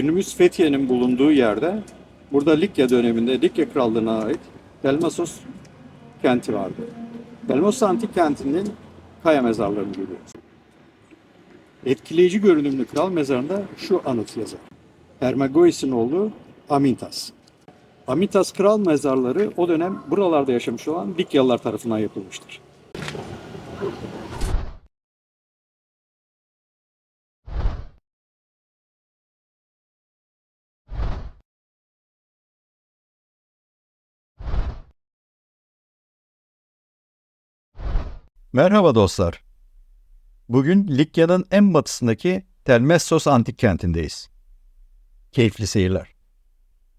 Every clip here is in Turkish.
günümüz Fethiye'nin bulunduğu yerde burada Likya döneminde Likya Krallığı'na ait Delmasos kenti vardı. Delmasos Antik Kenti'nin kaya mezarlarını görüyoruz. Etkileyici görünümlü kral mezarında şu anıt yazar. Hermegois'in oğlu Amintas. Amintas kral mezarları o dönem buralarda yaşamış olan Likyalılar tarafından yapılmıştır. Merhaba dostlar. Bugün Likya'nın en batısındaki Telmessos antik kentindeyiz. Keyifli seyirler.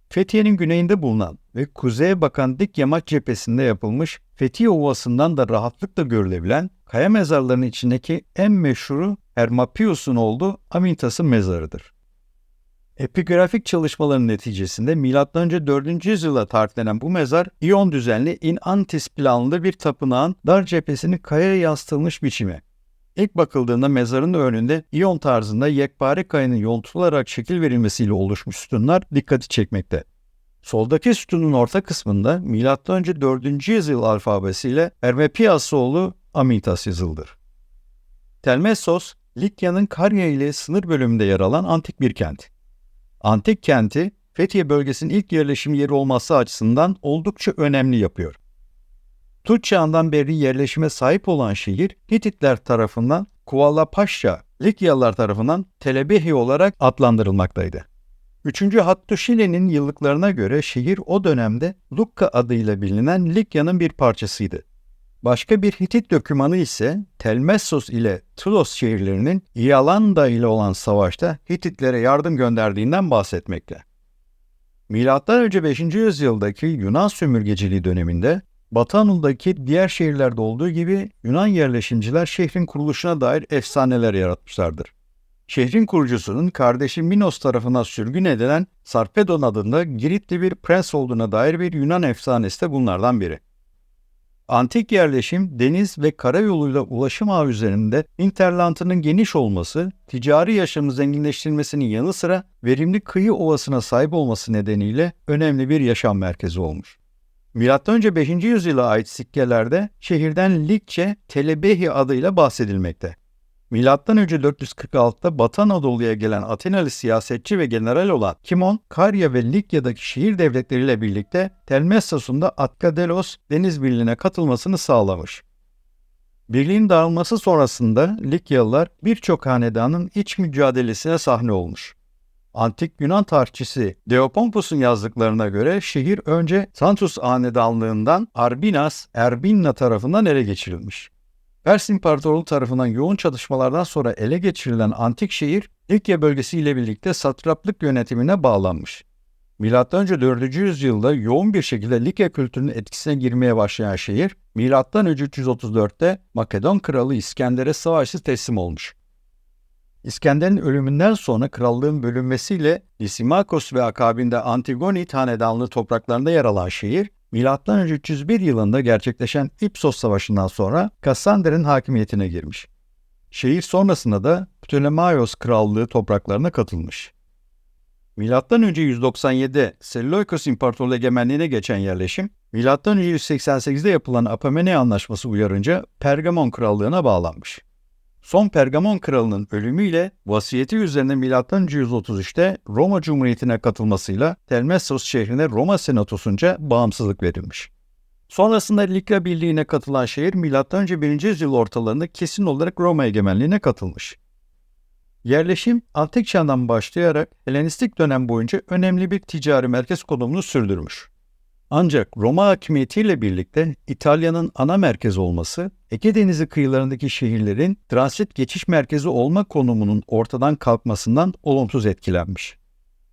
Fethiye'nin güneyinde bulunan ve kuzeye bakan dik yamaç cephesinde yapılmış Fethiye Ovası'ndan da rahatlıkla görülebilen kaya mezarlarının içindeki en meşhuru Hermapius'un olduğu Amintas'ın mezarıdır. Epigrafik çalışmaların neticesinde M.Ö. 4. yüzyıla tarihlenen bu mezar İyon düzenli in antis planlı bir tapınağın dar cephesini kayaya yansıtılmış biçimi. İlk bakıldığında mezarın önünde İyon tarzında yekpare kayanın yontularak şekil verilmesiyle oluşmuş sütunlar dikkati çekmekte. Soldaki sütunun orta kısmında M.Ö. 4. yüzyıl alfabesiyle Hermepiasoğlu Amintas yazıldır. Telmessos, Likya'nın Karya ile sınır bölümünde yer alan antik bir kent. Antik kenti Fethiye bölgesinin ilk yerleşim yeri olması açısından oldukça önemli yapıyor. Tunç çağından beri yerleşime sahip olan şehir Hititler tarafından Kuvallapaşa, Likyalılar tarafından Telebehi olarak adlandırılmaktaydı. 3. Hattuşile'nin yıllıklarına göre şehir o dönemde Lukka adıyla bilinen Likya'nın bir parçasıydı. Başka bir Hitit dokümanı ise Telmessos ile Tulos şehirlerinin Ialanda ile olan savaşta Hititlere yardım gönderdiğinden bahsetmekte. Önce 5. yüzyıldaki Yunan sömürgeciliği döneminde Batı Anadolu'daki diğer şehirlerde olduğu gibi Yunan yerleşimciler şehrin kuruluşuna dair efsaneler yaratmışlardır. Şehrin kurucusunun kardeşi Minos tarafından sürgün edilen Sarpedon adında Giritli bir prens olduğuna dair bir Yunan efsanesi de bunlardan biri. Antik yerleşim deniz ve karayoluyla ulaşım ağı üzerinde interlantının geniş olması, ticari yaşamı zenginleştirmesinin yanı sıra verimli kıyı ovasına sahip olması nedeniyle önemli bir yaşam merkezi olmuş. Önce 5. yüzyıla ait sikkelerde şehirden Likçe Telebehi adıyla bahsedilmekte. Milattan önce 446'da Batı Anadolu'ya gelen Atenalı siyasetçi ve general olan Kimon, Karya ve Likya'daki şehir devletleriyle birlikte Telmessos'un da Atkadelos deniz birliğine katılmasını sağlamış. Birliğin dağılması sonrasında Likyalılar birçok hanedanın iç mücadelesine sahne olmuş. Antik Yunan tarihçisi Deopompus'un yazdıklarına göre şehir önce Santus hanedanlığından Arbinas, Erbinna tarafından ele geçirilmiş. Pers İmparatorluğu tarafından yoğun çatışmalardan sonra ele geçirilen antik şehir Likya bölgesiyle birlikte satraplık yönetimine bağlanmış. Önce 4. yüzyılda yoğun bir şekilde Likya kültürünün etkisine girmeye başlayan şehir, önce 334'te Makedon kralı İskender'e savaşsız teslim olmuş. İskender'in ölümünden sonra krallığın bölünmesiyle Lysimakos ve akabinde Antigonid hanedanlığı topraklarında yer alan şehir, Önce 301 yılında gerçekleşen İpsos Savaşı'ndan sonra Kassander'in hakimiyetine girmiş. Şehir sonrasında da Ptolemaios Krallığı topraklarına katılmış. Milattan önce 197'de Seleukus İmparatorluğu egemenliğine geçen yerleşim, milattan önce 188'de yapılan Apamene Anlaşması uyarınca Pergamon Krallığı'na bağlanmış. Son Pergamon kralının ölümüyle vasiyeti üzerine önce 133'te Roma Cumhuriyeti'ne katılmasıyla Telmessos şehrine Roma Senatosu'nca bağımsızlık verilmiş. Sonrasında Likya Birliği'ne katılan şehir önce 1. yüzyıl ortalarında kesin olarak Roma egemenliğine katılmış. Yerleşim antik çağdan başlayarak Helenistik dönem boyunca önemli bir ticari merkez konumunu sürdürmüş. Ancak Roma hakimiyetiyle birlikte İtalya'nın ana merkezi olması, Ege Denizi kıyılarındaki şehirlerin transit geçiş merkezi olma konumunun ortadan kalkmasından olumsuz etkilenmiş.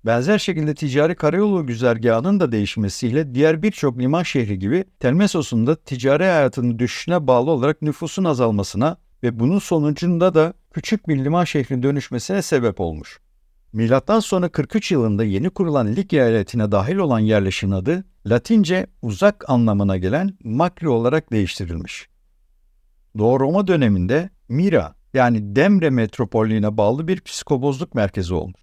Benzer şekilde ticari karayolu güzergahının da değişmesiyle diğer birçok liman şehri gibi Telmessos'un da ticari hayatının düşüşüne bağlı olarak nüfusun azalmasına ve bunun sonucunda da küçük bir liman şehrine dönüşmesine sebep olmuş. Milattan sonra 43 yılında yeni kurulan Likya eyaletine dahil olan yerleşim adı Latince uzak anlamına gelen Makri olarak değiştirilmiş. Doğu Roma döneminde Mira yani Demre metropolliğine bağlı bir psikobozluk merkezi olmuş.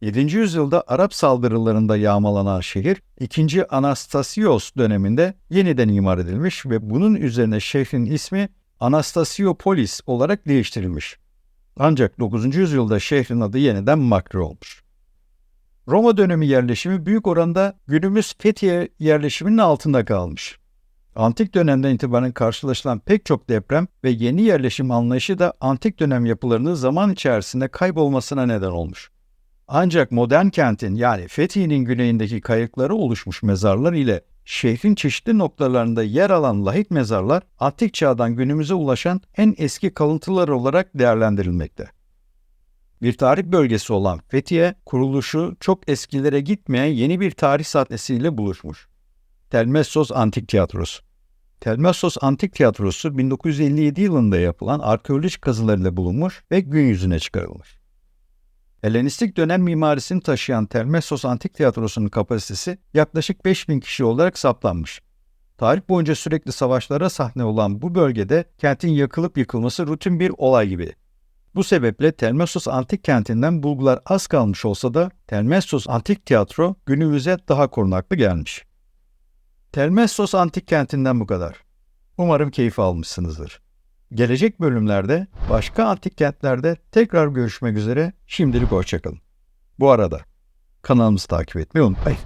7. yüzyılda Arap saldırılarında yağmalanan şehir 2. Anastasios döneminde yeniden imar edilmiş ve bunun üzerine şehrin ismi Anastasiopolis olarak değiştirilmiş. Ancak 9. yüzyılda şehrin adı yeniden Makre olmuş. Roma dönemi yerleşimi büyük oranda günümüz Fethiye yerleşiminin altında kalmış. Antik dönemden itibaren karşılaşılan pek çok deprem ve yeni yerleşim anlayışı da antik dönem yapılarının zaman içerisinde kaybolmasına neden olmuş. Ancak modern kentin yani Fethiye'nin güneyindeki kayıkları oluşmuş mezarlar ile şehrin çeşitli noktalarında yer alan lahit mezarlar antik çağdan günümüze ulaşan en eski kalıntılar olarak değerlendirilmekte. Bir tarih bölgesi olan Fethiye, kuruluşu çok eskilere gitmeyen yeni bir tarih sahnesiyle buluşmuş. Telmessos Antik Tiyatrosu Telmessos Antik Tiyatrosu 1957 yılında yapılan arkeolojik kazılarıyla bulunmuş ve gün yüzüne çıkarılmış. Helenistik dönem mimarisini taşıyan Telmessos Antik Tiyatrosu'nun kapasitesi yaklaşık 5000 kişi olarak saptanmış. Tarih boyunca sürekli savaşlara sahne olan bu bölgede kentin yakılıp yıkılması rutin bir olay gibi. Bu sebeple Telmessos Antik Kenti'nden bulgular az kalmış olsa da Telmessos Antik Tiyatro günümüze daha korunaklı gelmiş. Telmessos Antik Kenti'nden bu kadar. Umarım keyif almışsınızdır. Gelecek bölümlerde başka antik kentlerde tekrar görüşmek üzere. Şimdilik hoşçakalın. Bu arada kanalımızı takip etmeyi unutmayın.